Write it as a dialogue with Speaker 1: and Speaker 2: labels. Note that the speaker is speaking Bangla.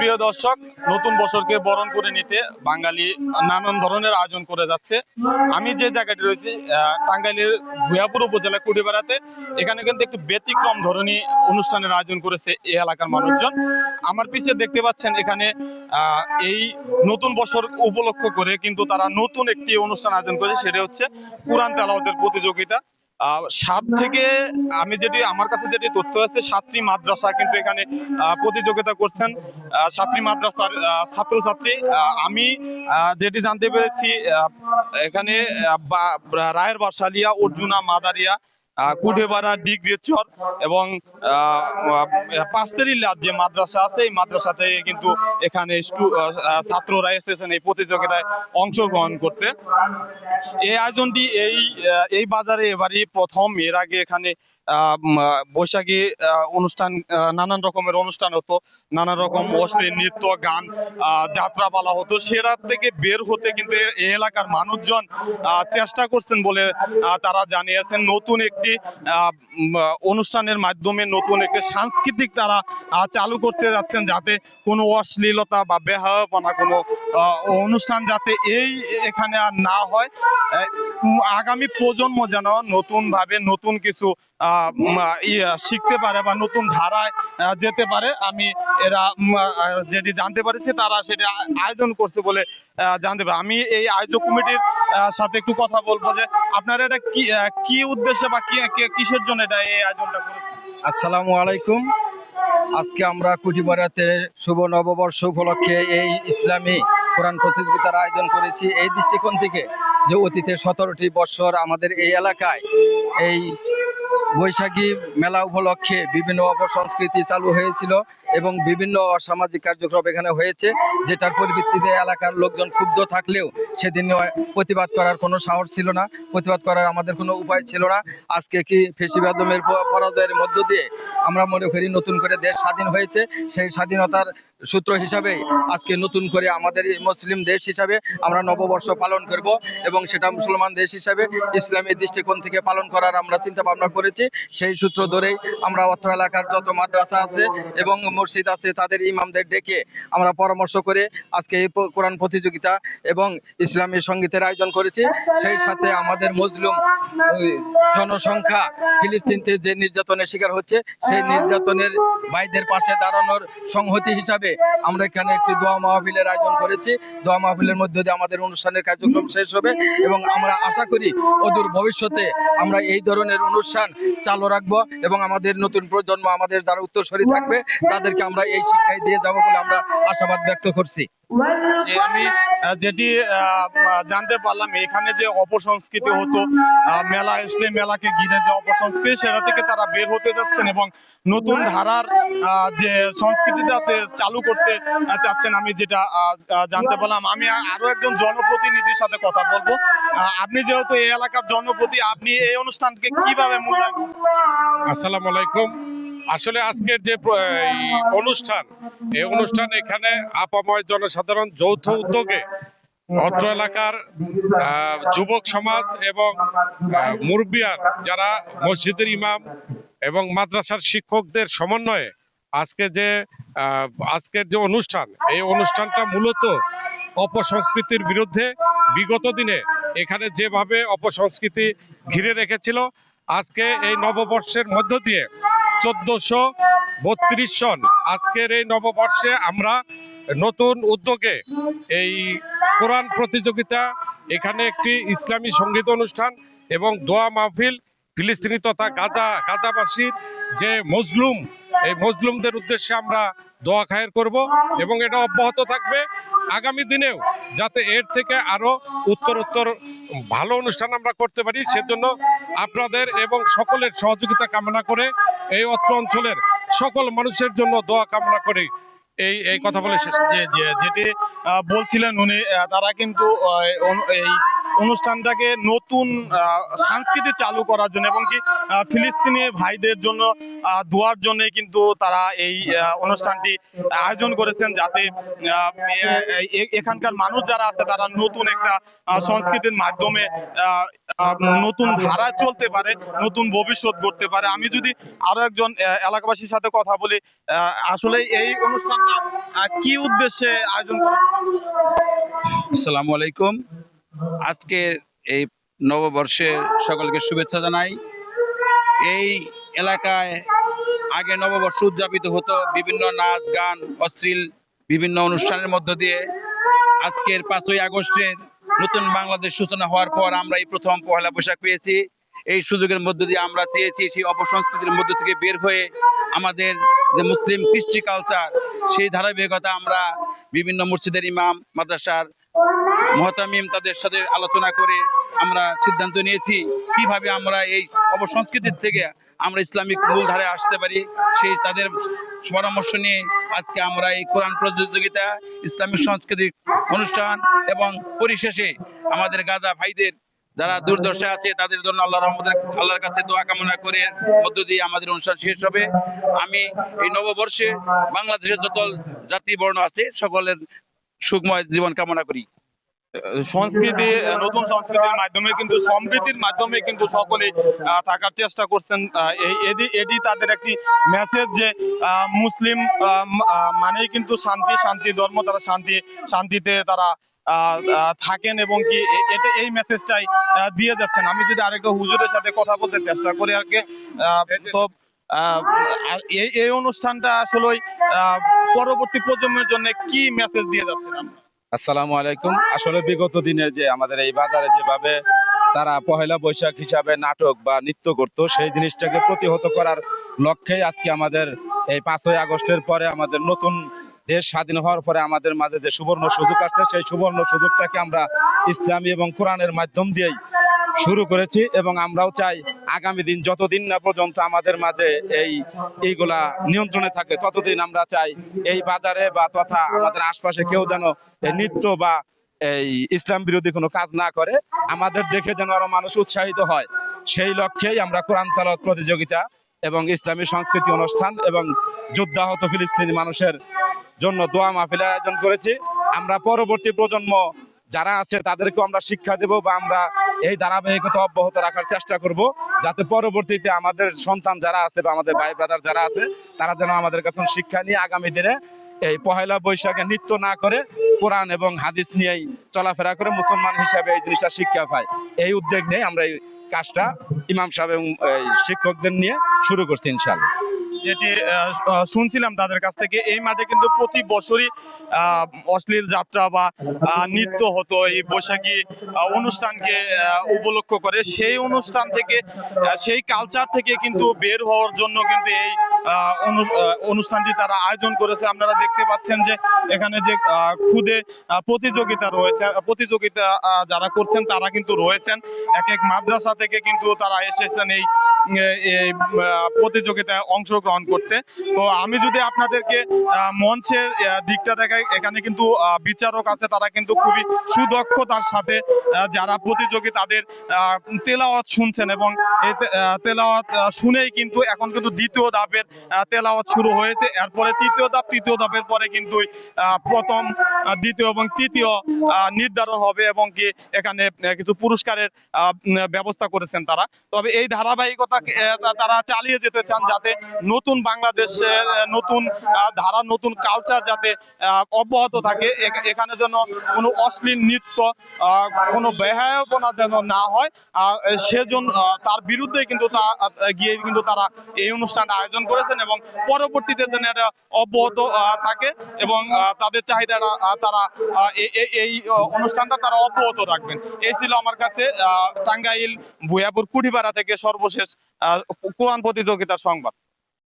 Speaker 1: প্রিয় দর্শক, নতুন বছরকে বরণ করে নিতে বাঙালি নানান ধরনের আয়োজন করে যাচ্ছে। আমি যে জায়গাটি রয়েছি টাঙ্গাইলের ভুয়াপুর উপজেলা কুড়িপাড়াতে, এখানে কিন্তু একটি ব্যতিক্রম ধরনী অনুষ্ঠানের আয়োজন করেছে এই এলাকার মানুষজন। আমার পিছে দেখতে পাচ্ছেন এখানে এই নতুন বছর উপলক্ষ করে কিন্তু তারা নতুন একটি অনুষ্ঠান আয়োজন করেছে, সেটা হচ্ছে কোরআন তেলাওয়াতের প্রতিযোগিতা। সাত থেকে আমি যেটি, আমার কাছে যেটি তথ্য আছে, সাতটি মাদ্রাসা কিন্তু এখানে প্রতিযোগিতা করছেন। সাতটি মাদ্রাসার ছাত্রছাত্রী। আমি যেটি জানতে পেরেছি এখানে রায়ের বাসালিয়া অর্জুনা, মাদারিয়া কুঠেপাড়া ডিগ্রিচর এবং আহ, আহ, পাঁচতেরিলার যে মাদ্রাসা আছে এই মাদ্রাসাতে কিন্তু এখানে ছাত্ররা এসেছেন এই প্রতিযোগিতায় অংশগ্রহণ করতে। এই আয়োজনটি এই এই বাজারে এবারই প্রথম। এর আগে এখানে বৈশাখী অনুষ্ঠান নানান রকমের অনুষ্ঠান হতো। নানান রকম অশ্লীল নৃত্য গান আহ, যাত্রাপালা হতো। সেটা থেকে বের হতে কিন্তু এই এলাকার মানুষজন চেষ্টা করছেন বলে তারা জানিয়েছেন। নতুন একটি আহ, অনুষ্ঠানের মাধ্যমে নতুন একটি সাংস্কৃতিক তারা চালু করতে যাচ্ছেন যাতে কোনো অশ্লীলতা বা বেহাপনা কোনো অনুষ্ঠান যাতে এই এখানে আর না হয়। আগামী প্রজন্ম যেন নতুন ভাবে নতুন কিছু ইয়ে শিখতে পারে বা নতুন ধারায় যেতে পারে, আমি এরা যেটি জানতে পারছি তারা সেটা আয়োজন করছে বলে জানতে পারে। আমি এই আয়োজক কমিটির সাথে একটু কথা বলব যে, আপনারা এটা কি কি উদ্দেশ্যে বা কি, কিসের জন্য এটা এই আয়োজনটা করেছেন?
Speaker 2: আসসালামু আলাইকুম। আজকে আমরা কুটিপাড়াতে শুভ নববর্ষ উপলক্ষে এই ইসলামী কোরআন প্রতিযোগিতার আয়োজন করেছি এই দৃষ্টিকোণ থেকে যে অতীতে সতেরোটি বছর আমাদের এই এলাকায় এই বৈশাখী মেলা উপলক্ষে বিভিন্ন অপসংস্কৃতি চালু হয়েছিল এবং বিভিন্ন অসামাজিক কার্যক্রম এখানে হয়েছে, যেটার পরিপ্রেক্ষিতে এলাকার লোকজন ক্ষুব্ধ থাকলেও সেদিন প্রতিবাদ করার কোনো সাহস ছিল না, প্রতিবাদ করার আমাদের কোনো উপায় ছিল না। আজকে কি ফেসিবাদমের পরাজয়ের মধ্য দিয়ে আমরা মনে করি নতুন করে দেশ স্বাধীন হয়েছে, সেই স্বাধীনতার সূত্র হিসাবে আজকে নতুন করে আমাদের মুসলিম দেশ হিসাবে আমরা নববর্ষ পালন করব এবং সেটা মুসলমান দেশ হিসাবে ইসলামী দৃষ্টিকোণ থেকে পালন করার আমরা চিন্তা ভাবনা করেছি। সেই সূত্র ধরেই আমরা অত্র এলাকার যত মাদ্রাসা আছে এবং মসজিদ আছে তাদের ইমামদের ডেকে আমরা পরামর্শ করে আজকে এই কোরআন প্রতিযোগিতা এবং ইসলামী সঙ্গীতের আয়োজন করেছি। সেই সাথে আমাদের মজলুম জনসংখ্যা ফিলিস্তিনতে যে নির্যাতনের শিকার হচ্ছে, সেই নির্যাতনের ভাইদের পাশে দাঁড়ানোর সংহতি হিসাবে আমরা এখানে একটি দোয়া মাহফিলের আয়োজন করেছি। দোয়া মাহফিলের মধ্যে দিয়ে আমাদের অনুষ্ঠানের কার্যক্রম শেষ হবে এবং আমরা আশা করি অদূর ভবিষ্যতে আমরা এই ধরনের অনুষ্ঠান চালু রাখব এবং আমাদের নতুন প্রজন্ম আমাদের যারা উত্তরসূরি থাকবে, তাদেরকে আমরা এই শিক্ষায় দিয়ে যাব বলে আমরা আশাবাদ ব্যক্ত করছি।
Speaker 1: আমি যেটি জানতে পারলাম এখানে যে অপসংস্কৃতি হতো মেলা আসলে মেলাকে ঘিরে যে অপসংস্কৃতি সেটা থেকে তারা বের হতে যাচ্ছেন এবং নতুন ধারার যে সংস্কৃতিটাতে চালু করতে চাচ্ছেন আমি যেটা জানতে পারলাম। আমি আরও একজন জনপ্রতিনিধির সাথে কথা বলব। আহ, আপনি যেহেতু এই এলাকার জনপ্রতি আপনি এই অনুষ্ঠানকে কীভাবে মূল্যায়ন
Speaker 3: আসসালামু আলাইকুম। আসলে আজকের যে অনুষ্ঠান, এই অনুষ্ঠান এখানে আপাময় জনসাধারণ যৌথ উদ্যোগে অত্র এলাকার যুবক সমাজ এবং মুরব্বিয়ান যারা মসজিদের ইমাম এবং মাদ্রাসার শিক্ষকদের সমন্বয়ে আজকে যে আজকের যে অনুষ্ঠান, এই অনুষ্ঠানটা মূলত অপসংস্কৃতির বিরুদ্ধে বিগত দিনে এখানে যেভাবে অপসংস্কৃতি ঘিরে রেখেছিল, আজকে এই নববর্ষের মধ্য দিয়ে চোদ্দশো বত্রিশ সন আজকের এই নববর্ষে আমরা নতুন উদ্যোগে এই কোরআন প্রতিযোগিতা, এখানে একটি ইসলামী সংগীত অনুষ্ঠান এবং দোয়া মাহফিল, ফিলিস্তিনি তথা গাজা, গাজাবাসীর যে মজলুম, এই মজলুমদের উদ্দেশ্যে আমরা দোয়া খায়ের করব এবং এটা অব্যাহত থাকবে। আগামী দিনেও যাতে এর থেকে আরও উত্তর উত্তর ভালো অনুষ্ঠান আমরা করতে পারি, সেজন্য আপনাদের এবং সকলের সহযোগিতা কামনা করে এই অত্র অঞ্চলের সকল মানুষের জন্য দোয়া কামনা করি। এই এই কথা বলে শেষ।
Speaker 1: যেটি বলছিলেন উনি তারা কিন্তু এই অনুষ্ঠানটাকে নতুন সংস্কৃতি চালু করার জন্য এবং কি ফিলিস্তিনি ভাইদের জন্য দোয়ার জন্য কিন্তু তারা এই অনুষ্ঠানটি আয়োজন করেছেন যাতে এখানকার মানুষ যারা আছে তারা নতুন একটা সংস্কৃতির মাধ্যমে নতুন ধারায় চলতে পারে, নতুন ভবিষ্যৎ গড়তে পারে। আমি যদি আরও একজন এলাকাবাসীর সাথে কথা বলি আসলে এই অনুষ্ঠানটা কি উদ্দেশ্যে আয়োজন করা?
Speaker 2: আসসালামু আলাইকুম। আজকে এই নববর্ষে সকলকে শুভেচ্ছা জানাই। এই এলাকায় আগে নববর্ষ উদযাপিত হতো বিভিন্ন নাচ, গান, অশ্লীল বিভিন্ন অনুষ্ঠানের মধ্য দিয়ে। আজকের পাঁচই আগস্টের নতুন বাংলাদেশ সূচনা হওয়ার পর আমরা এই প্রথম পহেলা বৈশাখ পেয়েছি। এই সুযোগের মধ্য দিয়ে আমরা চেয়েছি সেই অপসংস্কৃতির মধ্য থেকে বের হয়ে আমাদের যে মুসলিম কৃষ্টি কালচার সেই ধারাবাহিকতা আমরা বিভিন্ন মসজিদের ইমাম, মাদ্রাসার মহতামিম তাদের সাথে আলোচনা করে আমরা সিদ্ধান্ত নিয়েছি কীভাবে আমরা এই অপসংস্কৃতির থেকে আমরা ইসলামিক মূলধারে আসতে পারি। সেই তাদের পরামর্শ নিয়ে আজকে আমরা এই কোরআন প্রতিযোগিতা, ইসলামিক সাংস্কৃতিক অনুষ্ঠান এবং পরিশেষে আমাদের গাজা ভাইদের যারা দুর্দশা আছে, তাদের জন্য আল্লাহ রহমতের, আল্লাহর কাছে দোয়া কামনা করে মধ্য দিয়ে আমাদের অনুষ্ঠান শেষ হবে। আমি এই নববর্ষে বাংলাদেশের যত জাতি বর্ণ আছে, সকলের সুখময় জীবন কামনা করি।
Speaker 1: সংস্কৃতি, নতুন সংস্কৃতির মাধ্যমে কিন্তু, সম্প্রীতির মাধ্যমে কিন্তু সকলে থাকার চেষ্টা করছেন এটি তাদের একটি মেসেজ যে মুসলিম মানেই কিন্তু শান্তি শান্তি ধর্ম, তারা শান্তি, শান্তিতে তারা থাকেন এবং কি এটা, এই মেসেজটাই দিয়ে যাচ্ছেন আমি যদি আরেকটা হুজুরের সাথে কথা বলতে চেষ্টা করি আর কি তো এই অনুষ্ঠানটা আসলে পরবর্তী প্রজন্মের জন্য কি মেসেজ দিয়ে যাচ্ছেন আপনি?
Speaker 4: আসসালামু আলাইকুম। আসলে বিগত দিনে যে আমাদের এই বাজারে যেভাবে তারা পহেলা বৈশাখ হিসাবে নাটক বা নৃত্য করত, সেই জিনিসটাকে প্রতিহত করার লক্ষ্যেই আজকে আমাদের এই পাঁচই আগস্টের পরে আমাদের নতুন দেশ স্বাধীন হওয়ার পরে আমাদের মাঝে যে সুবর্ণ সুযোগ আসছে, সেই সুবর্ণ সুযোগটাকে আমরা ইসলামী এবং কোরআনের মাধ্যম দিয়েই শুরু করেছি এবং আমরাও চাই আগামী দিন যতদিন না পর্যন্ত আমাদের মাঝে এই এইগুলা নিয়ন্ত্রণে থাকে, ততদিন আমরা চাই এই বাজারে বা তথা আমাদের আশপাশে কেউ যেন নৃত্য বা এই ইসলাম বিরোধী কোনো কাজ না করে, আমাদের দেখে যেন আরও মানুষ উৎসাহিত হয়। সেই লক্ষ্যেই আমরা কোরআন তালাত প্রতিযোগিতা এবং ইসলামী সংস্কৃতি অনুষ্ঠান এবং যুদ্ধাহত ফিলিস্তিনি মানুষের জন্য দোয়া মাহফিলের আয়োজন করেছি। আমরা পরবর্তী প্রজন্ম যারা আছে, তাদেরকেও আমরা শিক্ষা দেব বা আমরা এই ধারাবাহিকতা অব্যাহত রাখার চেষ্টা করব, যাতে পরবর্তীতে আমাদের সন্তান যারা আছে বা আমাদের ভাই ব্রাদার যারা আছে, তারা যেন আমাদের কাছে শিক্ষা নিয়ে আগামী দিনে এই পহেলা বৈশাখে নৃত্য না করে কোরআন এবং হাদিস নিয়েই চলাফেরা করে মুসলমান হিসাবে এই জিনিসটা শিক্ষা পায়। এই উদ্যোগ নিয়ে আমরা এই কাজটা ইমাম সাহেব এবং শিক্ষকদের নিয়ে শুরু করছি ইনশাল্লাহ
Speaker 1: যেটি শুনছিলাম তাদের কাছ থেকে, এই মাঠে কিন্তু প্রতি বছরই অশ্লীল যাত্রা বা নৃত্য হতো, এই বৈশাখী অনুষ্ঠানকে উপলক্ষ করে। সেই অনুষ্ঠান থেকে সেই কালচার থেকে কিন্তু বের হওয়ার জন্য কিন্তু এই অনুষ্ঠানটি তারা আয়োজন করেছে। আপনারা দেখতে পাচ্ছেন যে এখানে যে খুদে প্রতিযোগিতা রয়েছে। প্রতিযোগিতা যারা করছেন তারা কিন্তু রয়েছেন। এক এক মাদ্রাসা থেকে কিন্তু তারা এসেছেন এই প্রতিযোগিতায় অংশগ্রহণ করতে। তো আমি যদি আপনাদেরকে মঞ্চের দিকটা দেখাই, এখানে কিন্তু বিচারক আছে, তারা কিন্তু খুবই সুদক্ষতার সাথে যারা প্রতিযোগী তাদের তেলাওয়াত শুনছেন এবং তেলাওয়াত শুনেই কিন্তু এখন কিন্তু দ্বিতীয় ধাপের তেলাওয়াত শুরু হয়েছে। এরপরে তৃতীয় ধাপ, তৃতীয় ধাপের পরে কিন্তু প্রথম দ্বিতীয় এবং তৃতীয় নির্ধারণ হবে এবং কি এখানে কিছু পুরস্কারের ব্যবস্থা করেছেন তারা। তবে এই ধারাবাহিকতা তারা চালিয়ে যেতে চান যাতে নতুন বাংলাদেশের নতুন ধারা, নতুন কালচার যাতে অব্যাহত থাকে। এখানে যেন কোনো অশ্লীল নৃত্য কোনো বেহায়পনা যেন না হয় সেজন্য তার বিরুদ্ধে কিন্তু তা গিয়ে কিন্তু তারা এই অনুষ্ঠানটা আয়োজন করেছেন এবং পরবর্তীতে যেন এটা অব্যাহত থাকে এবং তাদের চাহিদাটা তারা এই অনুষ্ঠানটা তারা অব্যাহত রাখবেন। এই ছিল আমার কাছে টাঙ্গাইল, ভুয়াপুর কুঠিপাড়া থেকে সর্বশেষ কোরআন প্রতিযোগিতার সংবাদ।